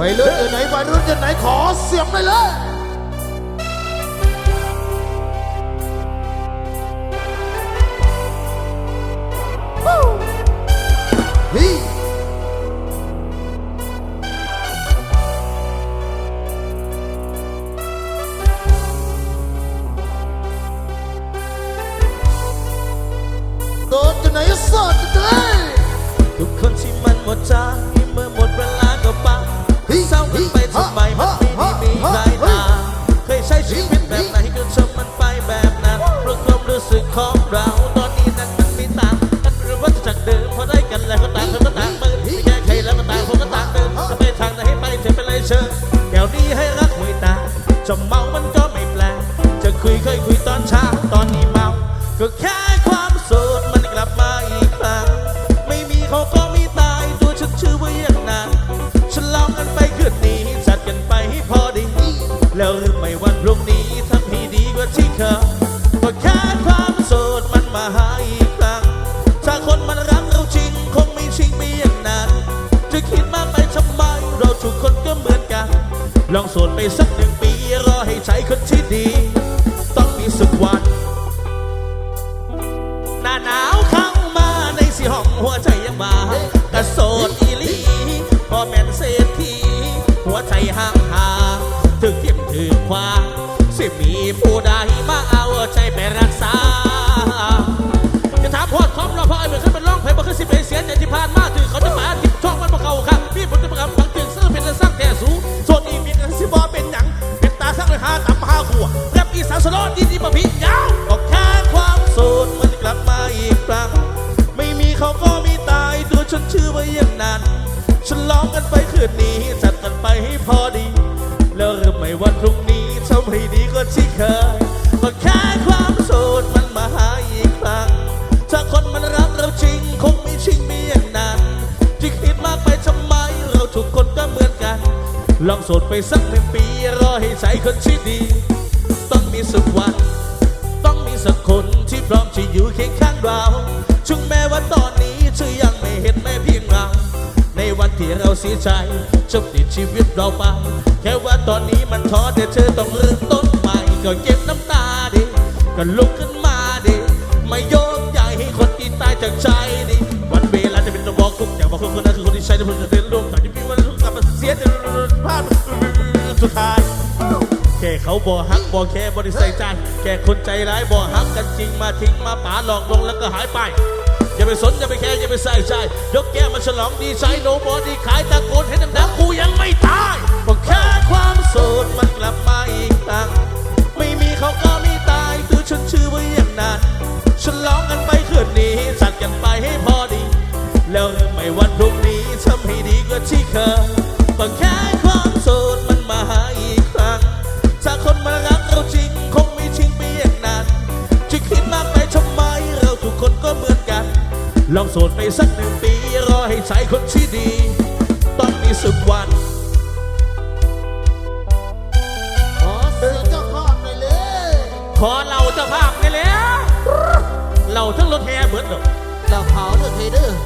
วัยรุ่นอยู่ไหนวัยรุ่นอยู่ไหนขอเสียงหน่อยเลย อนเช้าตอนนี้เมาก็แค่ความโสดมันกลับมาอีกครั้งไม่มีเขาก็มีตายตัวฉันชื่อว่าอย่างนั้นฉันลองกันไปคืนนี้จัดกันไปให้พอดีแล้วหรือไม่วันพรุ่งนี้ทำให้ดีกว่าที่เคยก็แค่ความโสดมันมาหาอีกครั้งถ้าคนมันรักเราจริงคงไม่ชิงไม่อย่างนั้นจะคิดมากไปทำไมเราทุกคนก็เหมือนกัน ลองโสดไปสักหนึ่งปีรอให้ใจคนที่ดี ห่างหาถึงเก็บถือควาสิมีผู้ใดมาเอาใจไปรักษา นี้ทำให้ดีกว่าที่เคยก็แค่ความโสดมันมาหาอีกครั้ง ถ้าคนมันรักเราจริงคงไม่ชิงมีอย่างนั้นที่คิดมากไปทำไมเราทุกคนก็เหมือนกัน ลองโสดไปสักหนึ่งปีรอให้ใจคนที่ดี ต้องมีสักวัน ต้องมีสักคนที่พร้อมจะอยู่เคียงข้างเราถึงแม้ว่าตอน เราเสียใจจบติดชีวิตเราไป แค่ว่าตอนนี้มันท้อแต่เธอต้องเริ่มต้นใหม่ ก็เก็บน้ำตาดิก็ลุกขึ้นมาดิไม่โยกใหญ่ให้คนที่ตายจากใจดิวันเวลาจะเป็นตัวบอกทุกอย่างบอกคนคนนั้นคือคนที่ใช้ในพื้นที่โลกแต่ที่พี่ว่าทุกกลับมาเสียจนพลาดสุดท้ายแค่เขาบ่ฮักบ่แค่บ่ได้ใส่ใจแค่คนใจร้ายบ่ฮักกันจริงมาทิ้งมาป่าหลอกลวงแล้วก็หายไป อย่าไปสนอย่าไปแคร์อย่าไปใส่ใจยกแก้วมาฉลองดีใจโนบอดีขายตะโกนให้ดังๆกูยังไม่ตายก็แค่ความโสดมันกลับมาอีกครั้งไม่มีเขาก็ไมีตายตัวฉันชื่อว่าอย่างนั้นฉลองกันไปคืนนี้จัดกันไปให้พอดี แล้วเริ่มใหม่วันพรุ่งนี้ทำให้ดีกว่าที่เคยก็แค่ ลองโสดไปสักหนึ่งปี รอให้ใจคนที่ดี ต้องมีสักวันขอเสียงเจ้าภาพหน่อยเลย ขอเราเจ้าภาพนี่แหละเราทั้งรถแห่เหมือนเดิมเราเผาเด้อเทเดอร์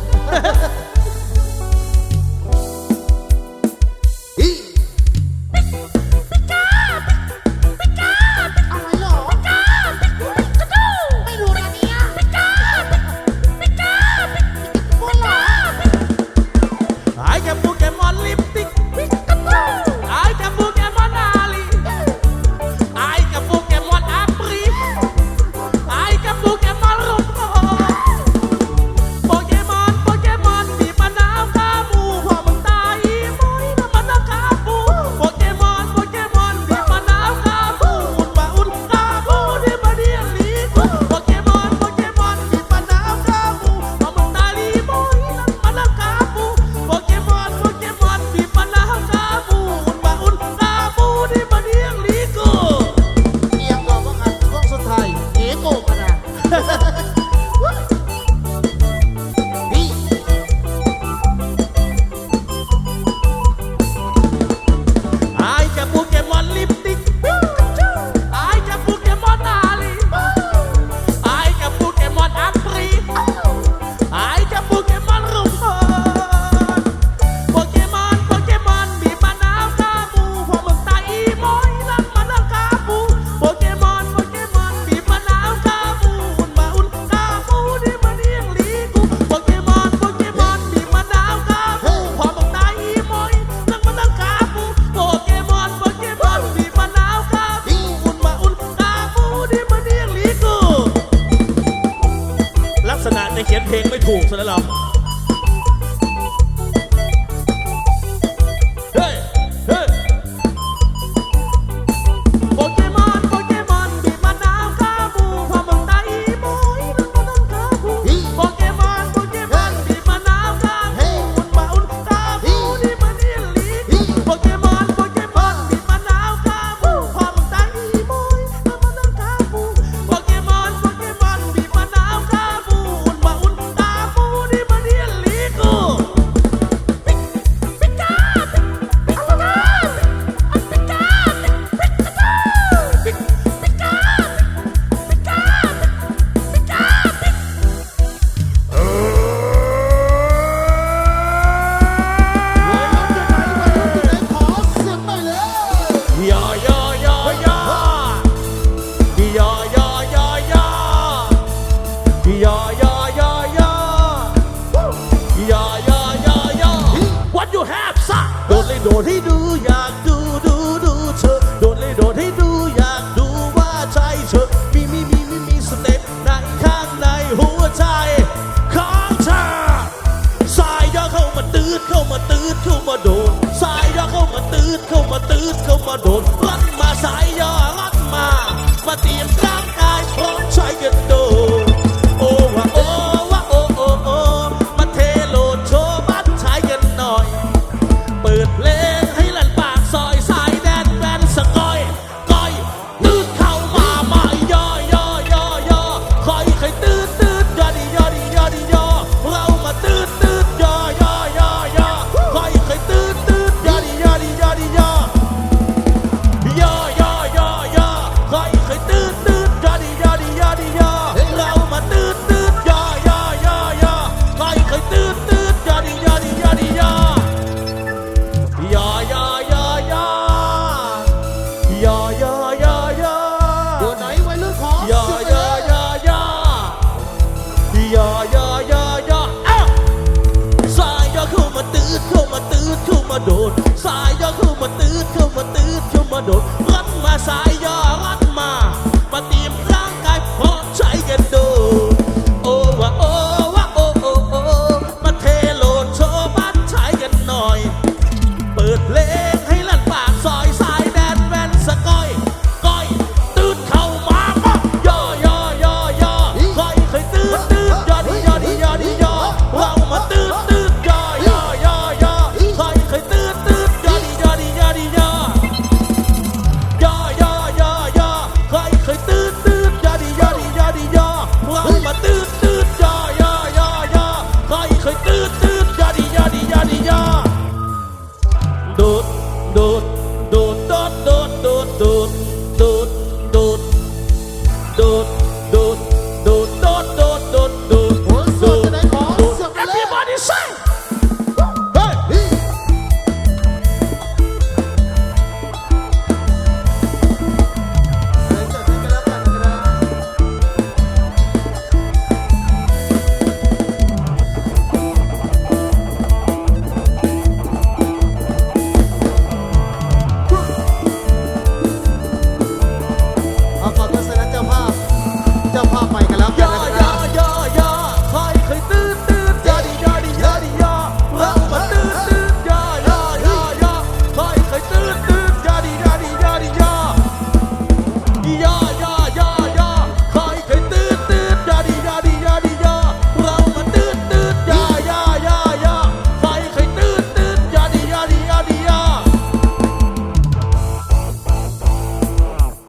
เพลงไม่ถูกซะแล้วเรา Don't มาตื้อเข้ามาตื้อเข้ามาโดด